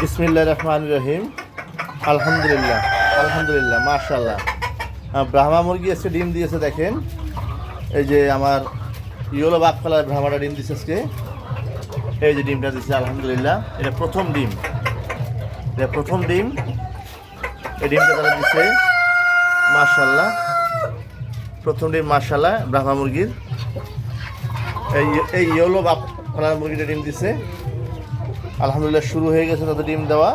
বিসমিল্লা রহমান রহিম। আলহামদুলিল্লাহ আলহামদুলিল্লাহ মাশাল্লাহ ব্রাহ্মা মুরগি আজকে ডিম দিয়েছে, দেখেন। এই যে আমার ইয়েলো বাঘ কালার ব্রাহ্মাটা ডিম দিয়েছে আজকে। এই যে ডিমটা দিচ্ছে আলহামদুলিল্লাহ। এটা প্রথম ডিম। এটা প্রথম ডিম। এই ডিমটা তারা দিচ্ছে মাশাল্লাহ প্রথম ডিম মাশাল্লাহ ব্রাহ্মা মুরগির। এই এই ইয়েলো বাঘ কালার মুরগিটা ডিম দিছে। আলহামদুলিল্লাহ শুরু হয়ে গেছে তাদের ডিম দেওয়া।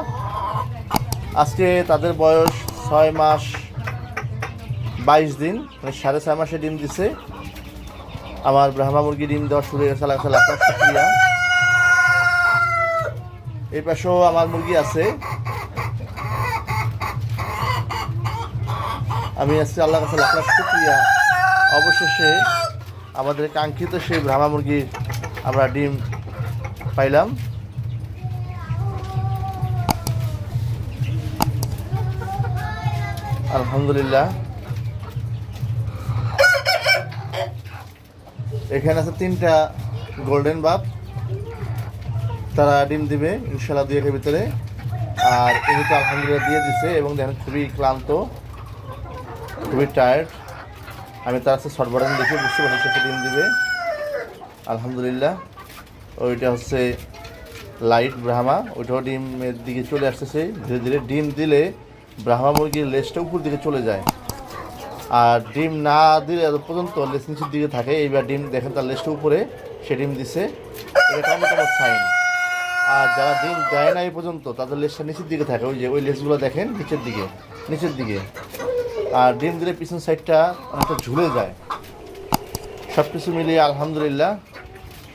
আজকে তাদের বয়স ছয় মাস বাইশ দিন মানে সাড়ে ছয় মাসে ডিম দিছে। আমার ব্রাহ্মা মুরগি ডিম দেওয়া শুরু হয়ে গেছে আল্লাহ এই পাশেও আমার মুরগি আছে। আমি আজকে আল্লাহ কাছে লাখ শুক্রিয়া। অবশেষে আমাদের কাঙ্ক্ষিত সেই ব্রাহ্মা মুরগির আমরা ডিম পাইলাম। আলহামদুলিল্লাহ। এখানে আছে তিনটা গোল্ডেন বাপ। তারা ডিম দিবে ইনশাল্লাহ দুই একের ভিতরে। আর এগুলো তো আলহামদুলিল্লাহ দিয়ে দিছে এবং দেখেন খুবই ক্লান্ত, খুবই টায়ার্ড আমি তার কাছে শর্ট বাটন দেখে বুঝতে পারছি সে ডিম দিবে। আলহামদুলিল্লাহ। ওইটা হচ্ছে লাইট ব্রাহ্মা। ওইটাও ডিমের দিকে চলে আসতেছে। ধীরে ধীরে ডিম দিলে ব্রাহ্মা মুরগির লেজটা উপর দিকে চলে যায়। আর ডিম না দিলে এত পর্যন্ত লেস নিচের দিকে থাকে। এইবার ডিম দেখেন তার লেজটা উপরে, সে ডিম দিছে। এটা অন্যতম সাইন। আর যারা ডিম দেয় না এই পর্যন্ত, তাদের লেজটা নিচের দিকে থাকে। ওই যে, ওই লেসগুলো দেখেন নিচের দিকে নিচের দিকে। আর ডিম দিলে পিছন সাইডটা অনেকটা ঝুলে যায়। সব কিছু মিলিয়ে আলহামদুলিল্লাহ,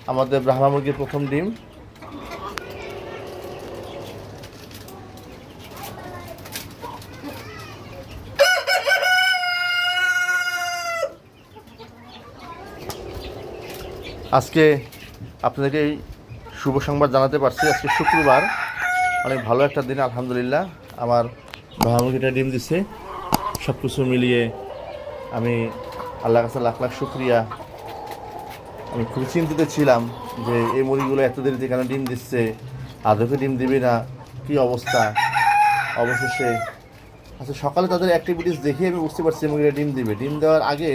আমাদের ব্রাহ্মা মুরগির প্রথম ডিম। আজকে আপনাদেরকে এই শুভ সংবাদ জানাতে পারছি। আজকে শুক্রবার। অনেক ভালো একটা দিন, আলহামদুলিল্লাহ। আমার ভাহামুখিটা ডিম দিচ্ছে সব কিছু মিলিয়ে আমি আল্লাহ কাছে লাখ লাখ শুক্রিয়া। আমি খুব চিন্তিত ছিলাম যে এই মুরগিগুলো এত দেরিতে কেন ডিম দিচ্ছে? আদৌকে ডিম দিবে না? কি অবস্থা? অবশেষে আচ্ছা সকালে তাদের অ্যাক্টিভিটিস দেখে আমি বুঝতে পারছি মুরগিটা ডিম দিবে। ডিম দেওয়ার আগে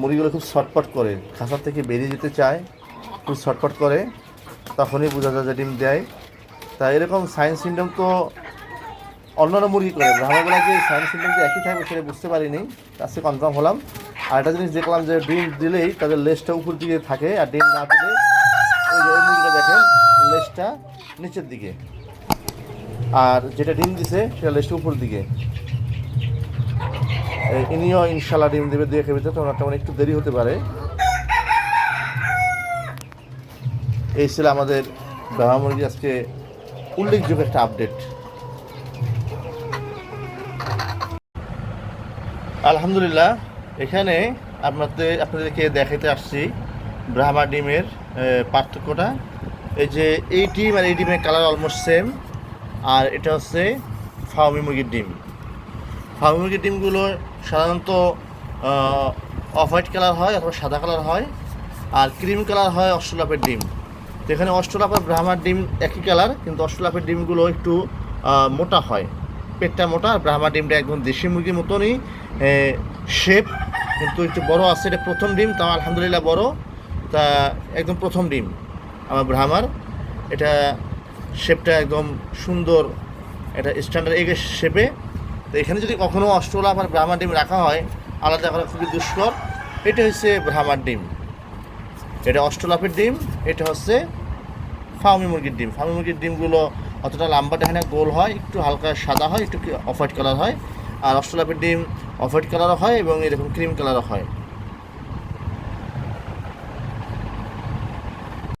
মুরগিগুলো খুব ছটপট করে। খাঁচার থেকে বেরিয়ে যেতে চায়, খুব ছটপট করে, তখনই বোঝা যায় যে ডিম দেয়। তা এরকম সায়েন্স সিন্ডম তো অন্যান্য মুরগি করে। ব্রাহ্মণগুলা যে সায়েন্স সিন্ডম যে একই থাকবে সেটা বুঝতে পারিনি আজকে কনফার্ম হলাম। আর একটা জিনিস দেখলাম যে ডিম দিলেই তাদের লেজটা উপর দিকে থাকে, আর ডিম না দিলে ওই মুরগিটা দেখেন, লেজটা নিচের দিকে। আর যেটা ডিম দিছে, সেটা লেজটা উপর দিকে। ইনিও ইনশাল্লাহ ডিম দেবে, দুই একের ভিতরে তো ওনারটা একটু দেরি হতে পারে। এই ছিল আমাদের ব্রাহ্মা মুরগি, আজকে উল্লেখযোগ্য একটা আপডেট আলহামদুলিল্লাহ, এখানে আপনাদের, আপনাদেরকে দেখাতে আসছি ব্রাহ্মা ডিমের পার্থক্যটা। এই যে এই ডিম আর এই ডিমের কালার অলমোস্ট সেম আর এটা হচ্ছে ফাউমি মুরগির ডিম। ফার্মি মুরগির ডিমগুলো সাধারণত অফ হোয়াইট কালার হয় অথবা সাদা কালার হয়, আর ক্রিম কালার হয় অস্ট্রোলাপের ডিম। তো এখানে অস্ট্রোলাপের ব্রাহ্মার ডিম একই কালার কিন্তু অস্ট্রোলাপের ডিমগুলো একটু মোটা হয়। পেটটা মোটা আর ব্রাহ্মা ডিমটা একদম দেশি মুরগির মতনই শেপ কিন্তু একটু বড় আছে, এটা প্রথম ডিম, তাও আলহামদুলিল্লাহ বড়। তা একদম প্রথম ডিম আমার ব্রাহ্মার। এটা শেপটা একদম সুন্দর, এটা স্ট্যান্ডার্ড এগের শেপে তো এখানে যদি কখনও অষ্টলাভ আর ব্রাহ্মার ডিম রাখা হয়, আলাদা করা খুবই দুষ্কর। এটা হচ্ছে ব্রাহ্মার ডিম। এটা অষ্টলাফের ডিম, এটা হচ্ছে ফার্মি মুরগির ডিম। ফার্মি মুরগির ডিমগুলো অতটা লাম্বাটা হয় না, গোল হয়, একটু হালকা সাদা হয়, একটু অফ হোয়াইট কালার হয়। আর অষ্টলাফের ডিম অফ হোয়াইট কালারও হয় এবং এরকম ক্রিম কালারও হয়।